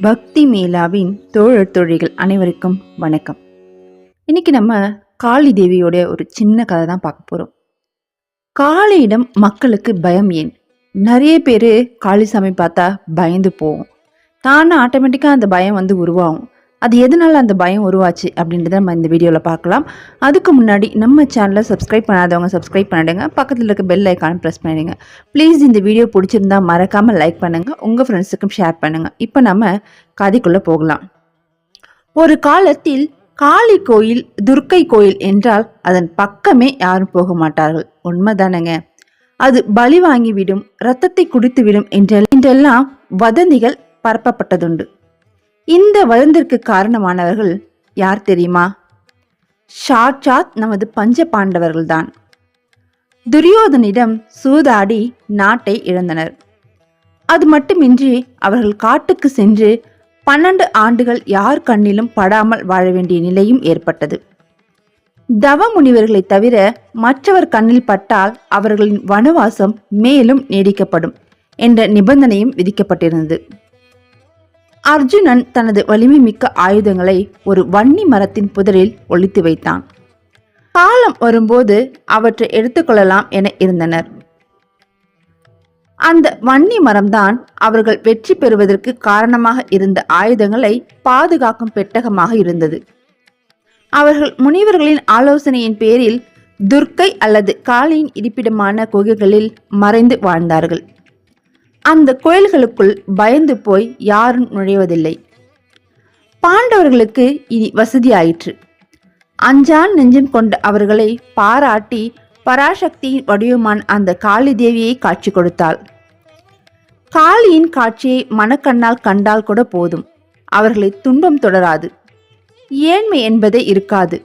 பக்தி மேலாவின் தோழர் தோழிகள் அனைவருக்கும் வணக்கம். இன்னைக்கு நம்ம காளி தேவியோட ஒரு சின்ன கதை தான் பார்க்க போகிறோம் காளியிடம் மக்களுக்கு பயம் ஏன்? நிறைய பேர் காளி சாமி பார்த்தா பயந்து போவோம் தானே ஆட்டோமேட்டிக்காக அந்த பயம் வந்து உருவாகும். அது எதனால் அந்த பயம் உருவாச்சு அப்படின்றத நம்ம இந்த வீடியோவில் பார்க்கலாம். அதுக்கு முன்னாடி நம்ம சேனலை சப்ஸ்கிரைப் பண்ணாதவங்க சப்ஸ்கிரைப் பண்ணிடுங்க. பக்கத்தில் இருக்க பெல் ஐக்கான் ப்ரெஸ் பண்ணிடுங்க. ப்ளீஸ் இந்த வீடியோ பிடிச்சிருந்தா மறக்காமல் லைக் பண்ணுங்கள் உங்கள் ஃப்ரெண்ட்ஸுக்கும் ஷேர் பண்ணுங்கள் இப்போ நம்ம கதைக்குள்ளே போகலாம். ஒரு காலத்தில் காளி கோயில் துர்க்கை கோயில் என்றால் அதன் பக்கமே யாரும் போக மாட்டார்கள். உண்மைதானங்க. அது பலி வாங்கிவிடும் ரத்தத்தை குடித்துவிடும் என்றெல்லாம் வதந்திகள் பரப்பப்பட்டதுண்டு. இந்த வதந்திற்கு காரணமானவர்கள் யார் தெரியுமா? ஷாட்சாத் நமது பஞ்ச பாண்டவர்கள்தான். துரியோதனிடம் சூதாடி நாட்டை இழந்தனர். அது மட்டுமின்றி அவர்கள் காட்டுக்கு சென்று பன்னெண்டு ஆண்டுகள் யார் கண்ணிலும் படாமல் வாழ வேண்டிய நிலையும் ஏற்பட்டது. தவ முனிவர்களை தவிர மற்றவர் கண்ணில் பட்டால் அவர்களின் வனவாசம் மேலும் நீடிக்கப்படும் என்ற நிபந்தனையும் விதிக்கப்பட்டிருந்தது. அர்ஜுனன் தனது வலிமை மிக்க ஆயுதங்களை ஒரு வன்னி மரத்தின் புதரில் ஒழித்து வைத்தான். காலம் வரும்போது அவற்றை எடுத்துக்கொள்ளலாம் என இருந்தனர். அந்த வன்னி மரம்தான் அவர்கள் வெற்றி பெறுவதற்கு காரணமாக இருந்த ஆயுதங்களை பாதுகாக்கும் பெட்டகமாக இருந்தது. அவர்கள் முனிவர்களின் ஆலோசனையின் பேரில் துர்க்கை அல்லது காளியின் இருப்பிடமான குகைகளில் மறைந்து வாழ்ந்தார்கள். அந்த கோயில்களுக்குள் பயந்து போய் யாரும் நுழைவதில்லை. பாண்டவர்களுக்கு இனி வசதியாயிற்று. அஞ்சான் நெஞ்சம் கொண்ட அவர்களை பாராட்டி பராசக்தியின் வடிவமான அந்த காளி தேவியை காட்சி கொடுத்தாள். காளியின் காட்சியை மனக்கண்ணால் கண்டால் கூட போதும். அவர்களை துன்பம் தொடராது. ஏழ்மை என்பதே இருக்காது.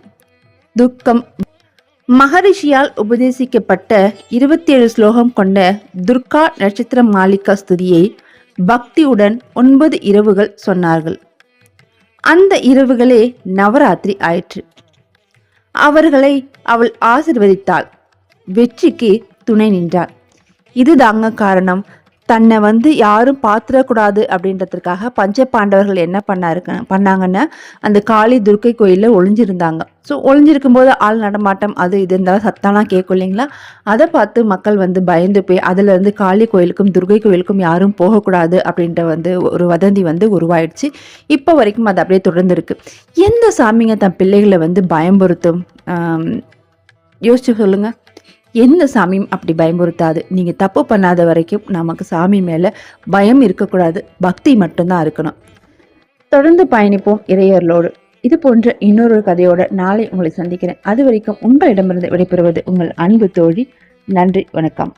துக்கம் மகரிஷியால் உபதேசிக்கப்பட்ட இருபத்தி ஏழு ஸ்லோகம் கொண்ட துர்கா நட்சத்திர மாலிகா ஸ்துதியை பக்தியுடன் ஒன்பது இரவுகள் சொன்னார்கள். அந்த இரவுகளே நவராத்திரி ஆயிற்று. அவர்களை அவள் ஆசிர்வதித்தாள். வெற்றிக்கு துணை நின்றாள். இதுதாங்க காரணம். தன்னை வந்து யாரும் பார்த்துடக்கூடாது அப்படின்றதுக்காக பஞ்ச பாண்டவர்கள் என்ன பண்ணாருக்க பண்ணாங்கன்னா அந்த காளி துர்க்கை கோயிலில் ஒளிஞ்சிருந்தாங்க. ஸோ ஒளிஞ்சிருக்கும் போது ஆள் நடமாட்டம் அது இது இருந்தாலும் சத்தம்லாம் கேட்கும் இல்லைங்களா? அதை பார்த்து மக்கள் வந்து பயந்து போய் அதுல இருந்து காளி கோயிலுக்கும் துர்க்கை கோயிலுக்கும் யாரும் போகக்கூடாது அப்படின்ற வந்து ஒரு வதந்தி வந்து உருவாயிடுச்சு. இப்போ வரைக்கும் அது அப்படியே தொடர்ந்துருக்கு. எந்த சாமிங்க தன் பிள்ளைகளை வந்து பயம்புறுத்தும்? யோசிச்சு சொல்லுங்கள் எந்த சாமியும் அப்படி பயமுறுத்தாது. நீங்கள் தப்பு பண்ணாத வரைக்கும் நமக்கு சாமி மேலே பயம் இருக்கக்கூடாது. பக்தி மட்டும்தான் இருக்கணும். தொடர்ந்து பயணிப்போம் இறையர்களோடு இது போன்ற இன்னொரு கதையோட நாளை உங்களை சந்திக்கிறேன். அது வரைக்கும் உங்களிடமிருந்து விடைபெறுவது உங்கள் அன்பு தோழி. நன்றி வணக்கம்.